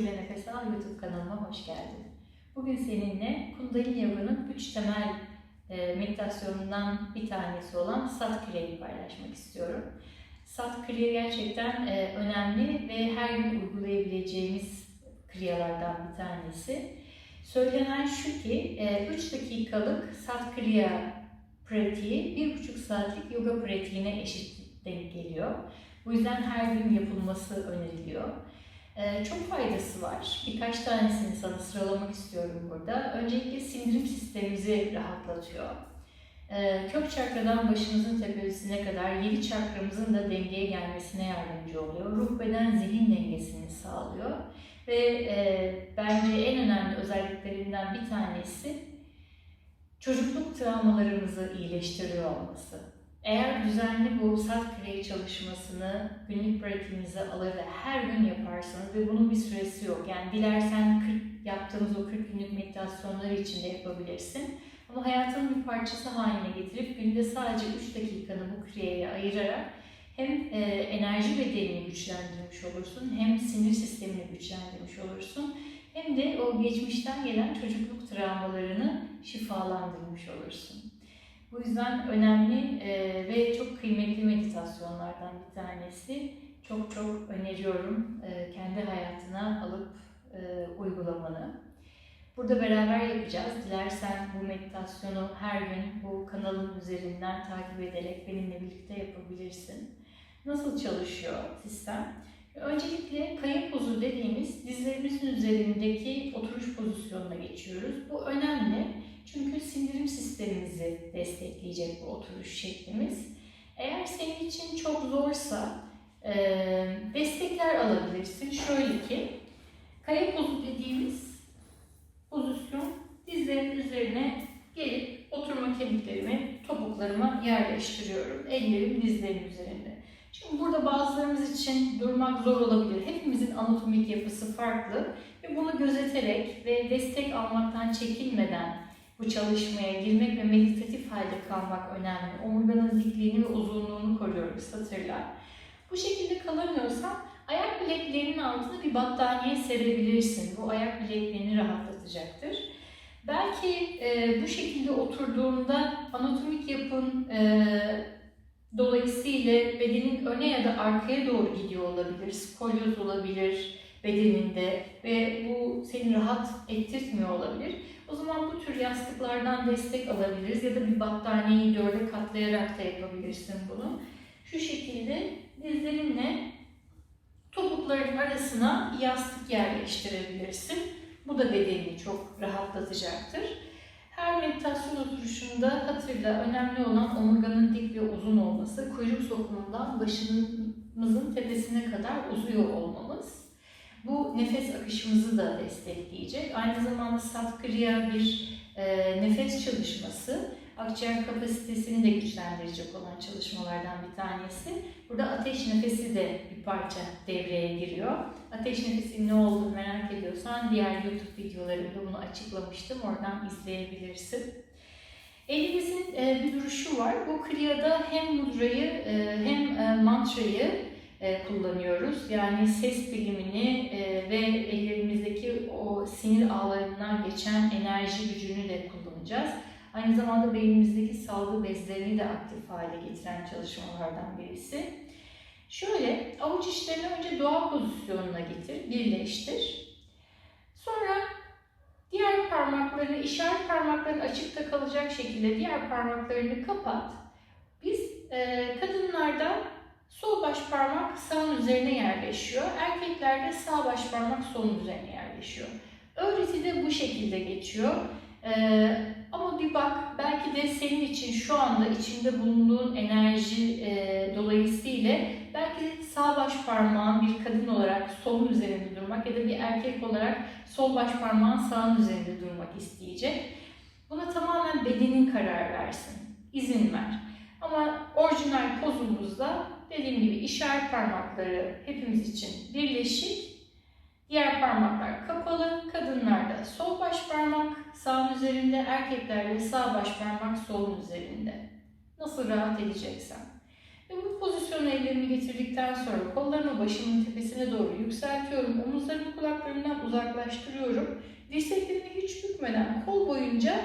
İle Nefes Al YouTube kanalıma hoş geldin. Bugün seninle Kundalini Yoga'nın 3 temel e, meditasyonundan bir tanesi olan Sat Kriya'yı paylaşmak istiyorum. Sat Kriya gerçekten e, önemli ve her gün uygulayabileceğimiz kriyalardan bir tanesi. Söylenen şu ki 3 dakikalık Sat Kriya pratiği 1,5 saatlik yoga pratiğine eşit denk geliyor. Bu yüzden her gün yapılması öneriliyor. Ee, çok faydası var. Birkaç tanesini sana sıralamak istiyorum burada. Öncelikle sindirim sistemimizi rahatlatıyor. Ee, kök çakradan başımızın tepesine kadar yedi çakramızın da dengeye gelmesine yardımcı oluyor. Ruh beden zihin dengesini sağlıyor. Ve e, bence en önemli özelliklerinden bir tanesi çocukluk travmalarımızı iyileştiriyor olması. Eğer düzenli bu salt kreye çalışmasını günlük pratiğinize alır ve her gün yaparsanız ve bunun bir süresi yok. Yani dilersen 40 yaptığımız o 40 günlük meditasyonlar için de yapabilirsin. Ama hayatının bir parçası haline getirip günde sadece 3 dakikanı bu kriyeye ayırarak hem e, enerji bedenini güçlendirmiş olursun, hem sinir sistemini güçlendirmiş olursun, hem de o geçmişten gelen çocukluk travmalarını şifalandırmış olursun. Bu yüzden önemli e, ve çok kıymetli meditasyonlardan bir tanesi. Çok çok öneriyorum e, kendi hayatına alıp e, uygulamanı. Burada beraber yapacağız. Dilersen bu meditasyonu her gün bu kanalın üzerinden takip ederek benimle birlikte yapabilirsin. Nasıl çalışıyor sistem? Öncelikle kaya pozu dediğimiz dizlerimizin üzerindeki oturuş pozisyonuna geçiyoruz. Bu önemli çünkü sindirim sistemimizi destekleyecek bu oturuş şeklimiz. Eğer senin için çok zorsa e, destekler alabilirsin. Şöyle ki, kaya pozu dediğimiz pozisyon dizlerin üzerine gelip oturma kemiklerimi, topuklarıma yerleştiriyorum. Ellerim dizlerin üzerinde. Şimdi burada bazılarımız için durmak zor olabilir. Hepimizin anatomik yapısı farklı ve bunu gözeterek ve destek almaktan çekinmeden çalışmaya girmek ve meditatif halde kalmak önemli. Omurganın dikliğini ve uzunluğunu koruyoruz satırla. Bu şekilde kalamıyorsan ayak bileklerinin altına bir battaniye serebilirsin. Bu ayak bileklerini rahatlatacaktır. Belki e, bu şekilde oturduğunda anatomik yapın e, dolayısıyla bedenin öne ya da arkaya doğru gidiyor olabilir. Skolyoz olabilir bedeninde ve bu seni rahat ettirtmiyor olabilir. O zaman bu tür yastıklardan destek alabiliriz ya da bir battaniyeyi dörde katlayarak da yapabilirsin bunu. Şu şekilde dizlerinle topukların arasına yastık yerleştirebilirsin. Bu da bedenini çok rahatlatacaktır. Her meditasyon oturuşunda hatırla önemli olan omurganın dik ve uzun olması, kuyruk sokumundan başımızın tepesine kadar uzuyor olmamız. Bu nefes akışımızı da destekleyecek. Aynı zamanda Satkriya bir e, nefes çalışması. Akciğer kapasitesini de güçlendirecek olan çalışmalardan bir tanesi. Burada ateş nefesi de bir parça devreye giriyor. Ateş nefesinin ne olduğunu merak ediyorsan diğer YouTube videolarımda bunu açıklamıştım. Oradan izleyebilirsin. Elimizin e, bir duruşu var. Bu kriyada hem mudrayı e, hem e, mantrayı kullanıyoruz. Yani ses dilimini e, ve ellerimizdeki o sinir ağlarından geçen enerji gücünü de kullanacağız. Aynı zamanda beynimizdeki salgı bezlerini de aktif hale getiren çalışmalardan birisi. Şöyle avuç içlerini önce doğa pozisyonuna getir, birleştir. Sonra diğer parmaklarını, işaret parmakların açıkta kalacak şekilde diğer parmaklarını kapat. Biz e, kadınlarda Sol baş parmak sağın üzerine yerleşiyor. Erkeklerde sağ baş parmak solun üzerine yerleşiyor. Öğreti de bu şekilde geçiyor. Ee, ama bir bak belki de senin için şu anda içinde bulunduğun enerji e, dolayısıyla belki sağ baş parmağın bir kadın olarak solun üzerinde durmak ya da bir erkek olarak sol baş parmağın sağın üzerinde durmak isteyecek. Buna tamamen bedenin karar versin. İzin ver. Ama orijinal pozumuzda dediğim gibi işaret parmakları hepimiz için birleşik. Diğer parmaklar kapalı. Kadınlarda sol baş parmak sağın üzerinde, erkeklerde sağ baş parmak solun üzerinde. Nasıl rahat edeceksen. Ve bu pozisyon pozisyona ellerimi getirdikten sonra kollarımı başımın tepesine doğru yükseltiyorum. Omuzlarımı kulaklarımdan uzaklaştırıyorum. Dirseklerimi hiç bükmeden kol boyunca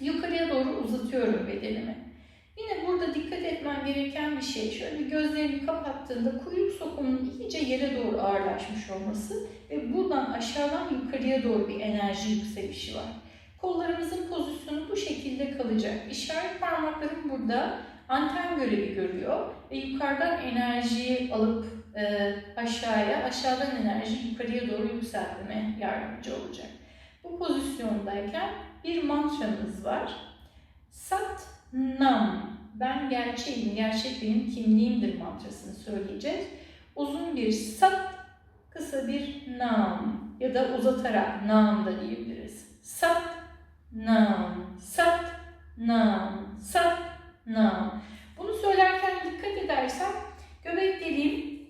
yukarıya doğru uzatıyorum bedenimi. Yine burada dikkat etmem gereken bir şey şöyle gözlerini kapattığında kuyruk sokumunun iyice yere doğru ağırlaşmış olması ve buradan aşağıdan yukarıya doğru bir enerji yükselişi var. Kollarımızın pozisyonu bu şekilde kalacak. İşaret parmaklarım burada anten görevi görüyor ve yukarıdan enerjiyi alıp e, aşağıya, aşağıdan enerji yukarıya doğru yükseltmeme yardımcı olacak. Bu pozisyondayken bir mantramız var. Sat Nam. Ben gerçeğim, gerçek benim kimliğimdir mantrasını söyleyeceğiz. Uzun bir sat, kısa bir nam ya da uzatarak nam da diyebiliriz. Sat, nam, sat, nam, sat, nam. Bunu söylerken dikkat edersem göbek deliğim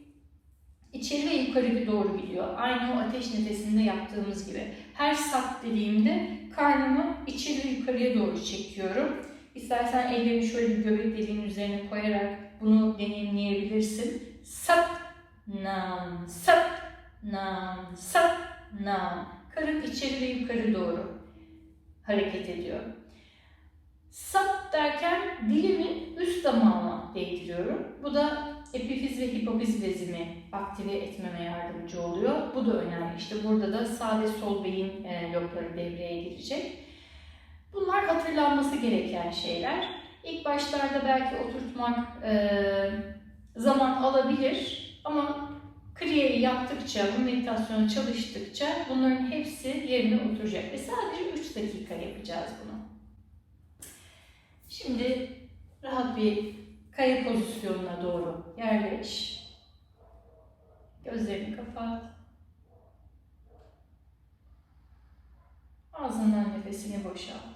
içeri ve yukarı doğru gidiyor. Aynı o ateş nefesinde yaptığımız gibi. Her sat dediğimde karnımı içeri ve yukarıya doğru çekiyorum. İstersen ellerini şöyle bir göbek deliğinin üzerine koyarak bunu deneyimleyebilirsin. Sat, nam, sat, nam, sat, nam. Karın içeri ve yukarı doğru hareket ediyor. Sat derken dilimin üst damağıma değdiriyorum. Bu da epifiz ve hipofiz bezimi aktive etmeme yardımcı oluyor. Bu da önemli. İşte burada da sağ ve sol beyin e, lobları devreye girecek. Hatırlanması gereken şeyler. İlk başlarda belki oturtmak e, zaman alabilir ama Kriye'yi yaptıkça, bu meditasyonu çalıştıkça bunların hepsi yerine oturacak ve sadece 3 dakika yapacağız bunu. Şimdi rahat bir kaya pozisyonuna doğru yerleş. Gözlerini kapat. Ağzından nefesini boşalt.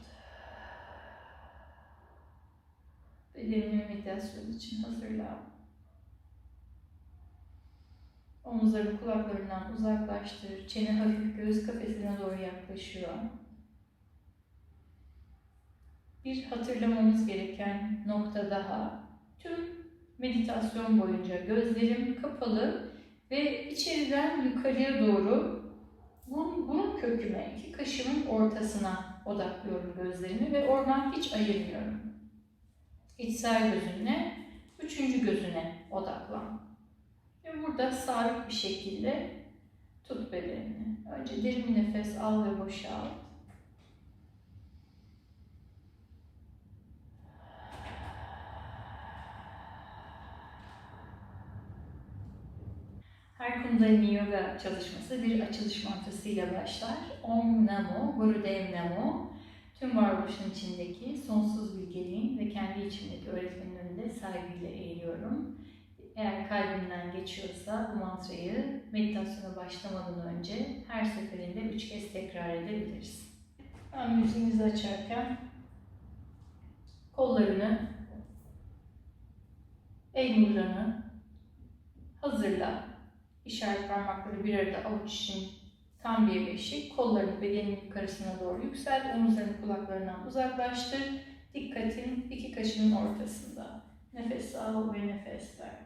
Bedenini meditasyon için hazırla. Omuzları kulaklarından uzaklaştır. Çene hafif göğüs kafesine doğru yaklaşıyor. Bir hatırlamamız gereken nokta daha. Tüm meditasyon boyunca gözlerim kapalı ve içeriden yukarıya doğru burun köküme, iki kaşımın ortasına odaklıyorum gözlerimi ve oradan hiç ayırmıyorum. İçsel gözüne, üçüncü gözüne odaklan. Ve burada sabit bir şekilde tut bedenini. Önce derin bir nefes al ve boşalt. Her Kundalini Yoga çalışması bir açılış mantrasıyla başlar. Om Namo, Gurudev Namo. Tüm varoluşun içindeki sonsuz bilgeliğin ve kendi içimdeki öğretmenin önünde saygıyla eğiliyorum. Eğer kalbimden geçiyorsa bu mantrayı meditasyona başlamadan önce her seferinde üç kez tekrar edebiliriz. Ben müziğimizi açarken kollarını, el mudranı hazırla. İşaret parmakları bir arada avuç için tam bir beşik. Kollarını bedenin yukarısına doğru yükselt. Omuzlarını kulaklarından uzaklaştır. Dikkatin iki kaşının ortasında. Nefes al ve nefes ver.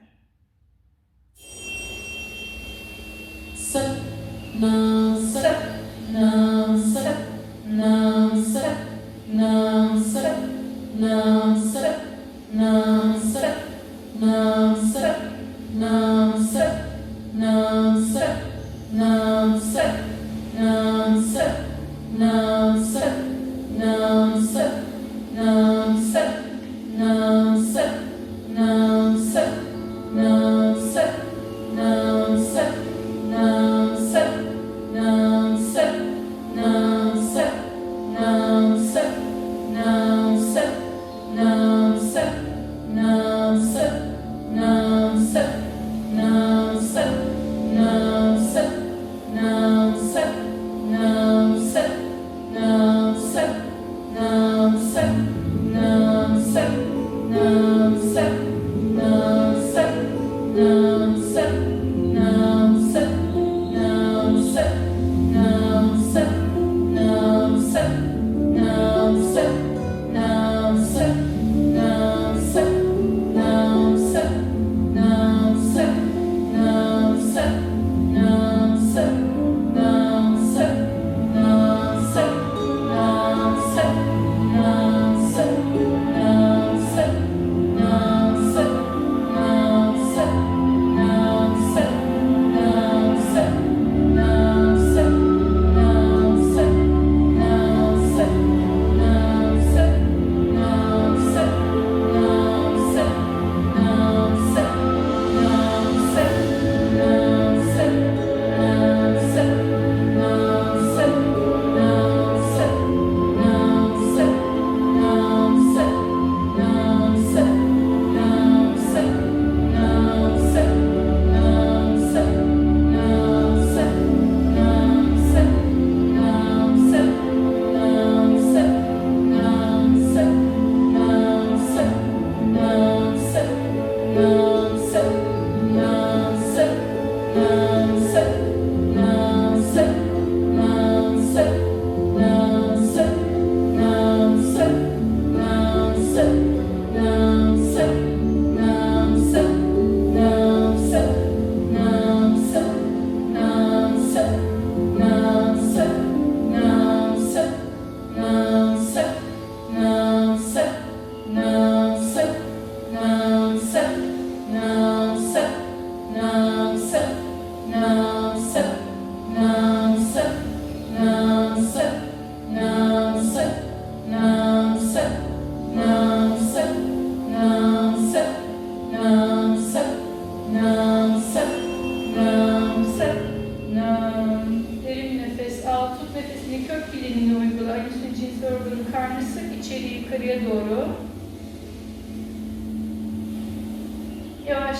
Sat Nam Sat Nam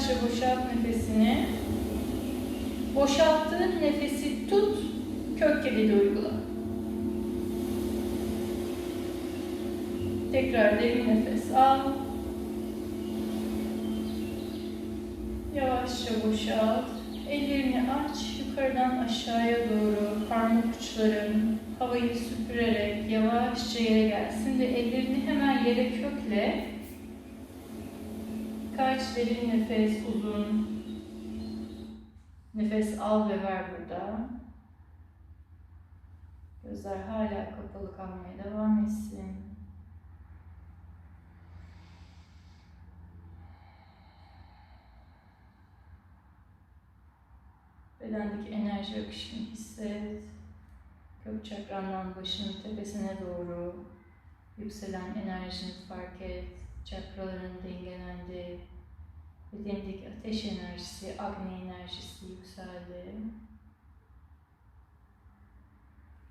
Yavaşça boşalt nefesini. Boşalttığın nefesi tut, kök kedide uygula. Tekrar derin nefes al. Yavaşça boşalt. Ellerini aç, yukarıdan aşağıya doğru parmak uçların havayı süpürerek yavaşça yere gel. Şimdi ellerini hemen yere kökle. Kaç derin nefes uzun. Nefes al ve ver burada. Gözler hala kapalı kalmaya devam etsin. Bedendeki enerji akışını hisset. Kök çakrandan başının tepesine doğru yükselen enerjini fark et. Çakraların dengelendi. Bedenindeki ateş enerjisi, agni enerjisi yükseldi.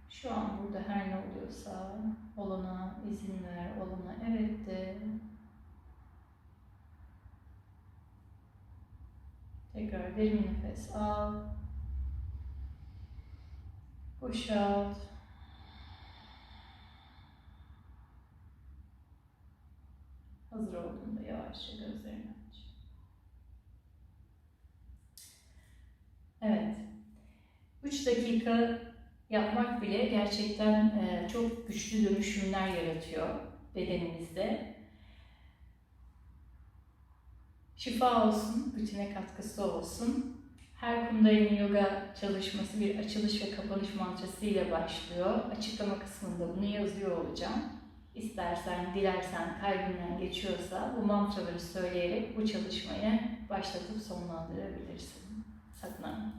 Şu an burada her ne oluyorsa olana izin ver, olana evet de. Tekrar derin nefes al. Boşalt. Hazır olduğunda yavaşça gözlerini aç. Evet. 3 dakika yapmak bile gerçekten e, çok güçlü dönüşümler yaratıyor bedenimizde. Şifa olsun, bütüne katkısı olsun. Her Kundalini Yoga çalışması bir açılış ve kapanış mantrası ile başlıyor. Açıklama kısmında bunu yazıyor olacağım. İstersen, dilersen, kalbinden geçiyorsa bu mantraları söyleyerek bu çalışmayı başlatıp sonlandırabilirsin. Satnam.